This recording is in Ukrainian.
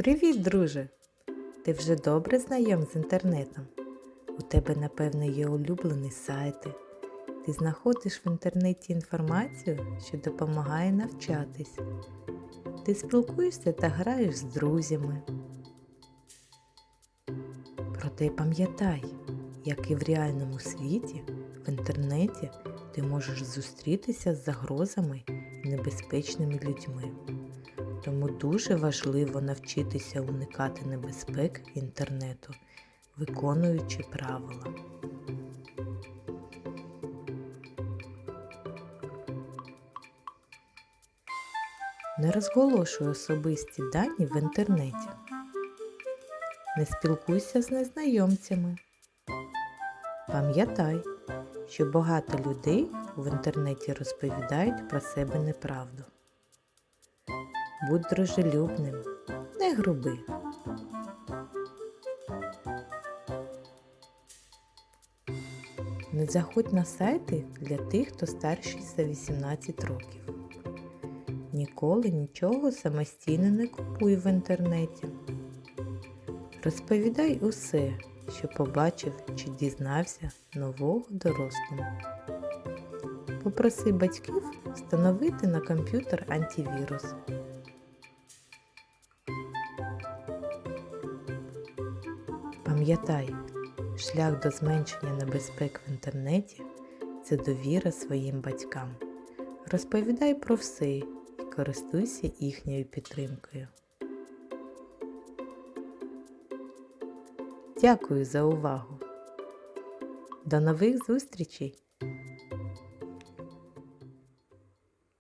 Привіт, друже! Ти вже добре знайом з інтернетом? У тебе, напевно, є улюблені сайти. Ти знаходиш в інтернеті інформацію, що допомагає навчатись. Ти спілкуєшся та граєш з друзями. Проте пам'ятай, як і в реальному світі, в інтернеті ти можеш зустрітися з загрозами і небезпечними людьми. Тому дуже важливо навчитися уникати небезпек інтернету, виконуючи правила. Не розголошуй особисті дані в інтернеті. Не спілкуйся з незнайомцями. Пам'ятай, що багато людей в інтернеті розповідають про себе неправду. Будь дружелюбним, не груби. Не заходь на сайти для тих, хто старший за 18 років. Ніколи нічого самостійно не купуй в інтернеті. Розповідай усе, що побачив чи дізнався нового дорослому. Попроси батьків встановити на комп'ютер антивірус. Пам'ятай, шлях до зменшення небезпек в інтернеті це довіра своїм батькам. Розповідай про все і користуйся їхньою підтримкою. Дякую за увагу. До нових зустрічей!